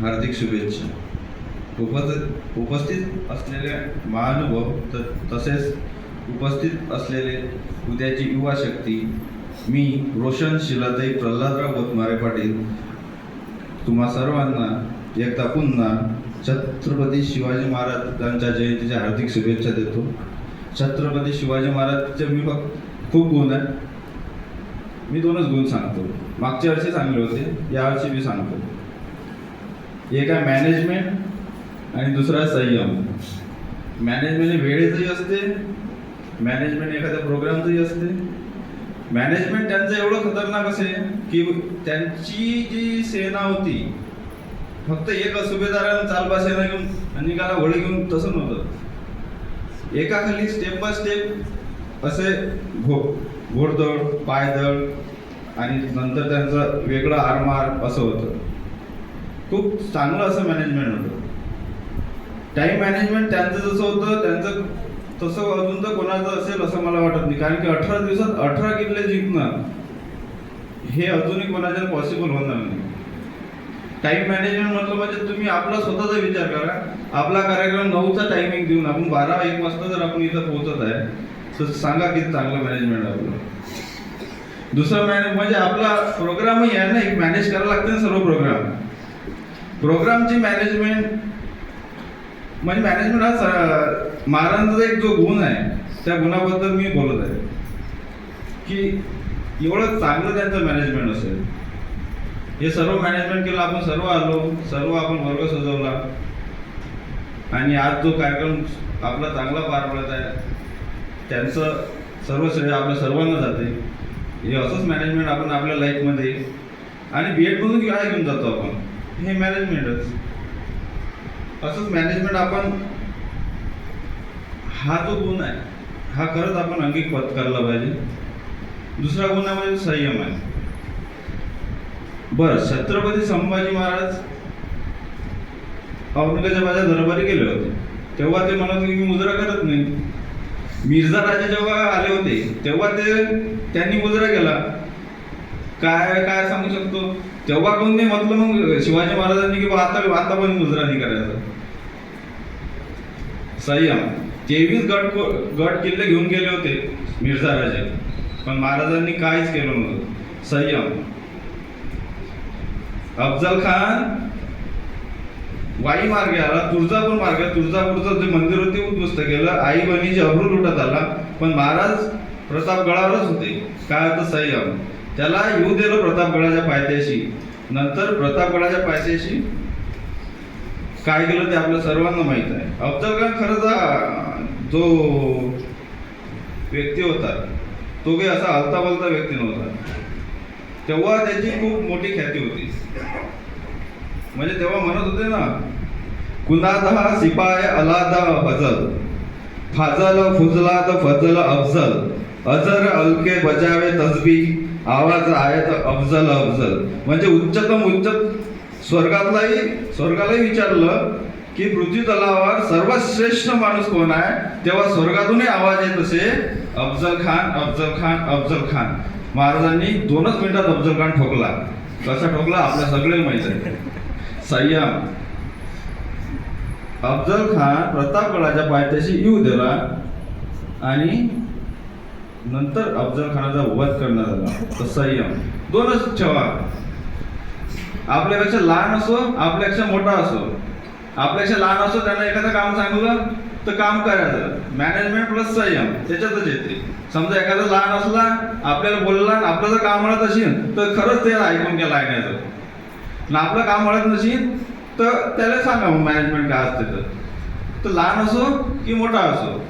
हार्दिक शुभेच्छा. उपस्थित उपस्थित असलेले महानुभव त तसेच उपस्थित असलेले उद्याची युवा शक्ती मी रोशन शिलाताई प्रल्हादराव गोतमारे पाटील तुम्हा सर्वांना एकदा पुन्हा छत्रपती शिवाजी महाराजांच्या जयंतीच्या हार्दिक शुभेच्छा देतो. छत्रपती शिवाजी महाराजचे मी फक्त खूप गुण आहे मी दोनच गुण सांगतो. मागच्या वर्षी चांगले होते यावर्षी मी सांगतो. एक आहे मॅनेजमेंट आणि दुसरा आहे संयम. मॅनेजमेंट हे वेळेचंही असते मॅनेजमेंट एखाद्या प्रोग्रामचंही असते. मॅनेजमेंट त्यांचं एवढं खतरनाक असे की त्यांची जी सेना होती फक्त एका सुभेदारानं चालबा सेना घेऊन आणि निघाला वळी घेऊन तसं नव्हतं. एकाखाली स्टेप बाय स्टेप असे घो घोडदळ पायदळ आणि नंतर त्यांचं वेगळं आरमार असं होतं. खूप चांगलं असं मॅनेजमेंट होतं. टाईम मॅनेजमेंट त्यांचं जसं होतं त्यांचं तसं अजून तर कोणाचं असेल असं मला वाटत नाही. कारण की अठरा दिवसात अठरा किल्ले जिंकणं हे अजूनही कोणाच्या पॉसिबल होणार नाही. टाईम मॅनेजमेंट म्हटलं म्हणजे तुम्ही आपला स्वतःचा विचार करा. आपला कार्यक्रम नऊचा टायमिंग देऊन आपण बारा एक वाजता जर आपण इथं पोहोचत आहे तर सांगा किती चांगलं मॅनेजमेंट आपलं. दुसरं मॅनेज म्हणजे आपला प्रोग्रामही आहे ना एक मॅनेज करायला लागते ना सर्व प्रोग्राम प्रोग्रामची मॅनेजमेंट म्हणजे मॅनेजमेंट हा स- महाराजांचा एक जो गुण आहे त्या गुणाबद्दल मी बोलत आहे. की एवढं चांगलं त्यांचं मॅनेजमेंट असेल. हे सर्व मॅनेजमेंट केलं आपण सर्व आलो सर्व आपण वर्ग सजवला. आणि आज जो कार्यक्रम आपला चांगला पार पडत आहे त्यांचं सर्व श्रेय आपल्या सर्वांना जाते. हे असंच मॅनेजमेंट आपण आपल्या लाईफमध्ये आणि बी एडमधून काय घेऊन जातो आपण. हे मॅनेजमेंटच असंच मॅनेजमेंट आपण हा जो गुण आहे हा खरंच आपण अंगीक पत्करला पाहिजे. दुसरा गुण आहे म्हणजे संयम आहे. बरं छत्रपती संभाजी महाराज औरंगजेबाच्या दरबारी गेले होते. तेव्हा ते म्हणत होते की मी मुजरा करत नाही. मिर्झा राजे जेव्हा आले होते तेव्हा ते त्यांनी मुजरा केला. काय काय सांगू शकतो? तेव्हा कोण नाही म्हटलं मग शिवाजी महाराजांनी की आता आता पण मुजरा करायचं. संयम. तेवीस गट गट किल्ले घेऊन गेले होते मिर्झा राजे. पण महाराजांनी काहीच केलं नव्हतं. संयम. अफजल खान वाई मार्गे आला तुळजापूर मार्ग. तुळजापूरचं जे मंदिर होते उद्ध्वस्त केलं. आई बहिणीचे अब्रू लुटत आला. पण महाराज प्रतापगडावरच होते. काय होतं? संयम. त्याला येऊ दिलं प्रतापगडाच्या पायथ्याशी. नंतर प्रतापगडाच्या पायथ्याशी काय केलं ते आपल्या सर्वांना माहीत आहे. अफजल खान खरंच जो व्यक्ती होता तो काही असा हलता बलता व्यक्ती नव्हता. तेव्हा त्याची खूप मोठी ख्याती होती. म्हणजे तेव्हा म्हणत होते ना कुणादा सिपाय अलादा फजल फाजल तर फजल अफजल अजर अलके बजावे तसबी. आवाज तर अफजल अफजल. म्हणजे उच्चतम उच्च स्वर्गातलाही स्वर्गालाही विचारलं की पृथ्वी तलावावर सर्वात श्रेष्ठ माणूस कोण आहे? तेव्हा स्वर्गातूनही आवाज येत असे अफजल खान अफजल खान अफजल खान. महाराजांनी दोनच मिनिटात अफजल खान ठोकला. कसा ठोकला? आपल्या सगळे माहीत आहे. संयम. अफजल खान प्रतापगडाच्या पायथ्याशी येऊ दिला आणि नंतर अफजल खानाचा वध करण्यात आला. तर संयम. दोनच ठेवा आपल्यापेक्षा लहान असो आपल्यापेक्षा मोठा असो. आपल्यापेक्षा लहान असो त्यांना एखादं काम सांगलं तर काम करायचं. मॅनेजमेंट प्लस संयम. त्याच्यातच येते. समजा एखादा लहान असला आपल्याला बोलला आपलं जर काम म्हणत असेल तर खरंच ते ऐकून घ्या ऐकायचं ना आपलं काम म्हणत नसेल तर त्याला सांगा मग मॅनेजमेंट काय असते तर लहान असो की मोठा असो.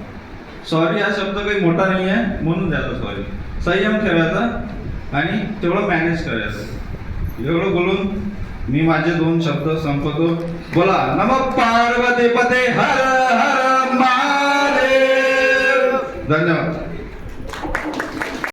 सॉरी हा शब्द काही मोठा नाही आहे म्हणून द्यायचा सॉरी संयम ठेवायचा आणि तेवढं मॅनेज करायचं. एवढं बोलून मी माझे दोन शब्द संपवतो. बोला नम पार्वती पते हर हर महादेव. धन्यवाद.